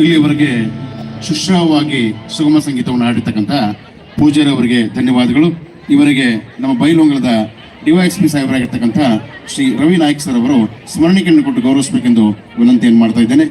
ಇಲ್ಲಿಯವರೆಗೆ ಸುಶ್ರಾವವಾಗಿ ಸುಗಮ ಸಂಗೀತವನ್ನು ಆಡಿರ್ತಕ್ಕಂಥ ಪೂಜಾರಿ ಅವರಿಗೆ ಧನ್ಯವಾದಗಳು. ಇವರಿಗೆ ನಮ್ಮ ಬೈಲೊಂಗಲದ ಡಿವೈಎಸ್ಪಿ ಸಾಹೇಬರಾಗಿರ್ತಕ್ಕಂಥ ಶ್ರೀ ರವಿ ನಾಯಕ್ ಸರ್ ಅವರು ಸ್ಮರಣಿಕೆಯನ್ನು ಕೊಟ್ಟು ಗೌರವಿಸಬೇಕೆಂದು ವಿನಂತಿಯನ್ನು ಮಾಡ್ತಾ ಇದ್ದೇನೆ.